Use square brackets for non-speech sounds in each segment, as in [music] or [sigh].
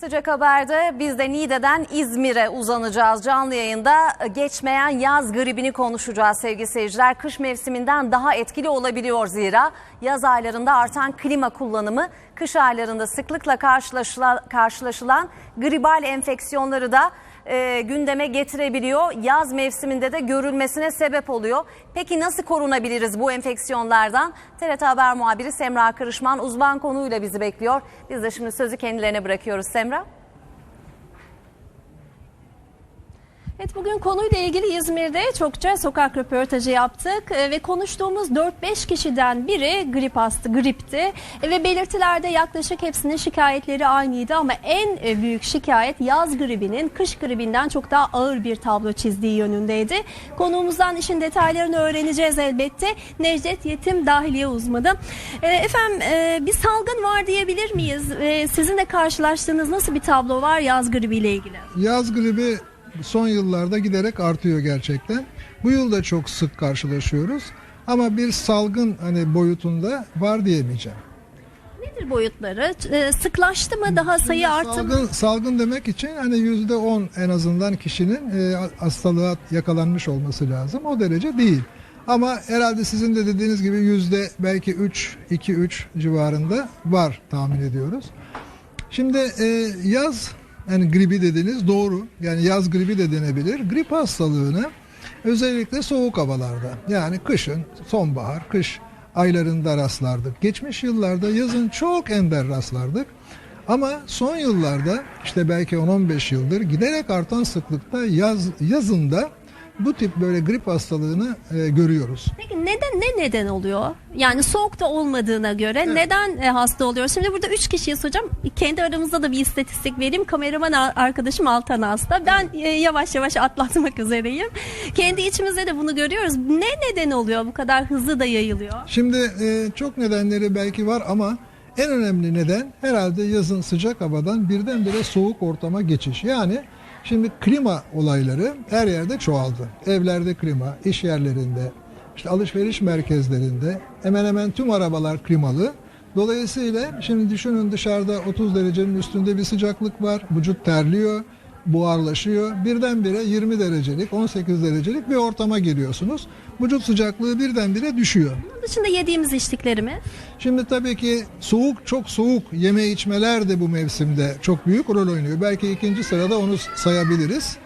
Sıcak Haber'de biz de Niğde'den İzmir'e uzanacağız. Canlı yayında geçmeyen yaz gribini konuşacağız sevgili seyirciler. Kış mevsiminden daha etkili olabiliyor zira. Yaz aylarında artan klima kullanımı kış aylarında sıklıkla karşılaşılan, karşılaşılan gribal enfeksiyonları da e, gündeme getirebiliyor. Yaz mevsiminde de görülmesine sebep oluyor. Peki nasıl korunabiliriz bu enfeksiyonlardan? TRT Haber muhabiri Semra Kırışman uzman konuyla bizi bekliyor. Biz de şimdi sözü kendilerine bırakıyoruz Semra. Evet bugün konuyla ilgili İzmir'de çokça sokak röportajı yaptık e, ve konuştuğumuz 4-5 kişiden biri grip hastı, gripti E, ve belirtilerde yaklaşık hepsinin şikayetleri aynıydı ama en e, büyük şikayet yaz gribinin kış gribinden çok daha ağır bir tablo çizdiği yönündeydi. Konuğumuzdan işin detaylarını öğreneceğiz elbette. Necdet Yetim Dahiliye uzmanı. Efendim bir salgın var diyebilir miyiz? Sizin de karşılaştığınız nasıl bir tablo var yaz gribiyle ilgili? Yaz gribi son yıllarda giderek artıyor gerçekten. Bu yıl da çok sık karşılaşıyoruz. Ama bir salgın hani boyutunda var diyemeyeceğim. Nedir boyutları? E, Sıklaştı mı? Daha sayı arttı mı? Salgın, salgın demek için hani yüzde on en azından kişinin e, hastalığa yakalanmış olması lazım. O derece değil. Ama herhalde sizin de dediğiniz gibi yüzde belki 3, 2, 3 civarında var tahmin ediyoruz. Şimdi e, yaz yani gribi dediniz doğru. Yani yaz gribi de denebilir. Grip hastalığını özellikle soğuk havalarda yani kışın, sonbahar, kış aylarında rastlardık. Geçmiş yıllarda yazın çok ender rastlardık. Ama son yıllarda işte belki 10-15 yıldır giderek artan sıklıkta yaz yazında bu tip böyle grip hastalığını e, görüyoruz. Peki neden ne neden oluyor? Yani soğukta olmadığına göre neden e, hasta oluyor? Şimdi burada 3 kişiye soracağım. Kendi aramızda da bir istatistik vereyim. Kameraman arkadaşım Altan hasta. Ben e, yavaş yavaş atlatmak üzereyim. Kendi içimizde de bunu görüyoruz. Ne neden oluyor bu kadar hızlı da yayılıyor? Şimdi e, çok nedenleri belki var ama en önemli neden herhalde yazın sıcak havadan birdenbire soğuk ortama geçiş. Yani şimdi klima olayları her yerde çoğaldı. Evlerde klima, iş yerlerinde, işte alışveriş merkezlerinde hemen hemen tüm arabalar klimalı. Dolayısıyla şimdi düşünün dışarıda 30 derecenin üstünde bir sıcaklık var. Vücut terliyor, buharlaşıyor. Birdenbire 20 derecelik, 18 derecelik bir ortama giriyorsunuz. Vücut sıcaklığı birdenbire düşüyor. Bunun dışında yediğimiz içtiklerimi. Şimdi tabii ki soğuk çok soğuk yeme içmeler de bu mevsimde çok büyük rol oynuyor. Belki ikinci sırada onu sayabiliriz.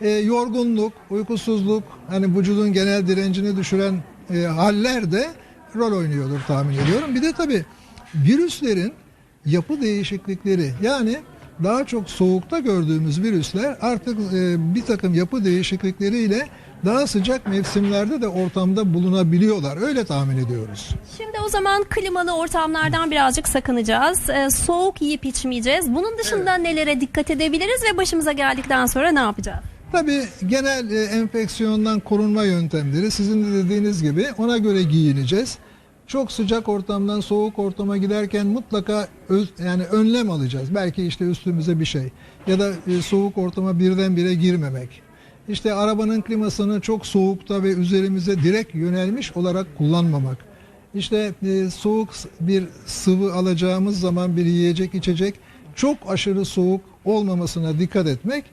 E, yorgunluk, uykusuzluk, hani vücudun genel direncini düşüren e, haller de rol oynuyordur tahmin ediyorum. Bir de tabii virüslerin yapı değişiklikleri yani daha çok soğukta gördüğümüz virüsler artık e, bir takım yapı değişiklikleriyle daha sıcak mevsimlerde de ortamda bulunabiliyorlar. Öyle tahmin ediyoruz. Şimdi o zaman klimalı ortamlardan birazcık sakınacağız. Ee, soğuk yiyip içmeyeceğiz. Bunun dışında nelere dikkat edebiliriz ve başımıza geldikten sonra ne yapacağız? Tabii genel e, enfeksiyondan korunma yöntemleri sizin de dediğiniz gibi ona göre giyineceğiz. Çok sıcak ortamdan soğuk ortama giderken mutlaka öz, yani önlem alacağız. Belki işte üstümüze bir şey ya da e, soğuk ortama birdenbire girmemek. İşte arabanın klimasını çok soğukta ve üzerimize direkt yönelmiş olarak kullanmamak. İşte e, soğuk bir sıvı alacağımız zaman bir yiyecek içecek çok aşırı soğuk olmamasına dikkat etmek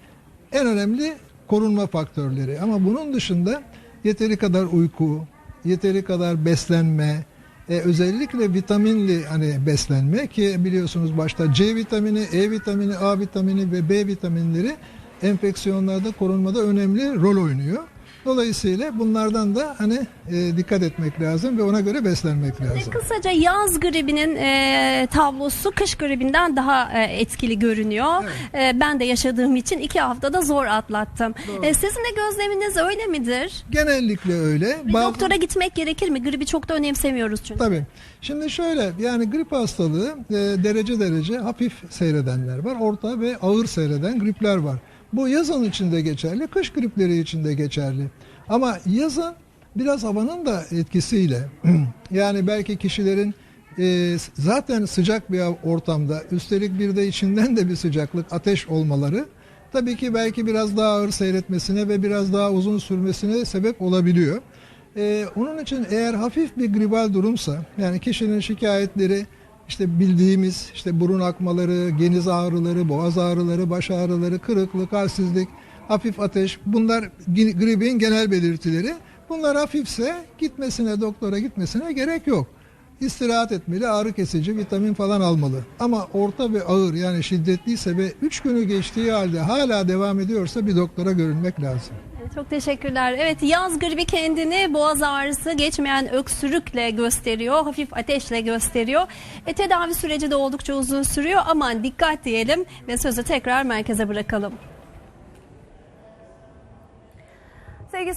en önemli korunma faktörleri. Ama bunun dışında yeteri kadar uyku, yeteri kadar beslenme, e, özellikle vitaminli hani beslenme ki biliyorsunuz başta C vitamini, E vitamini, A vitamini ve B vitaminleri enfeksiyonlarda korunmada önemli rol oynuyor. Dolayısıyla bunlardan da hani e, dikkat etmek lazım ve ona göre beslenmek lazım. Kısaca yaz gribinin e, tablosu kış gribinden daha e, etkili görünüyor. E, ben de yaşadığım için iki haftada zor atlattım. E, sizin de gözleminiz öyle midir? Genellikle öyle. Bir Bazı- doktora gitmek gerekir mi? Gribi çok da önemsemiyoruz çünkü. Tabii. Şimdi şöyle yani grip hastalığı e, derece derece hafif seyredenler var. Orta ve ağır seyreden gripler var. Bu yazın içinde geçerli, kış gripleri içinde geçerli. Ama yazın biraz havanın da etkisiyle [clears throat] yani belki kişilerin e, zaten sıcak bir ortamda üstelik bir de içinden de bir sıcaklık ateş olmaları tabii ki belki biraz daha ağır seyretmesine ve biraz daha uzun sürmesine sebep olabiliyor. Ee, onun için eğer hafif bir gribal durumsa yani kişinin şikayetleri işte bildiğimiz işte burun akmaları, geniz ağrıları, boğaz ağrıları, baş ağrıları, kırıklık, halsizlik, hafif ateş bunlar gripin genel belirtileri. Bunlar hafifse gitmesine doktora gitmesine gerek yok. İstirahat etmeli, ağrı kesici, vitamin falan almalı. Ama orta ve ağır yani şiddetliyse ve 3 günü geçtiği halde hala devam ediyorsa bir doktora görünmek lazım. Çok teşekkürler. Evet yaz gribi kendini boğaz ağrısı, geçmeyen öksürükle gösteriyor, hafif ateşle gösteriyor. E, tedavi süreci de oldukça uzun sürüyor. Aman dikkat diyelim ve sözü tekrar merkeze bırakalım. Sevgili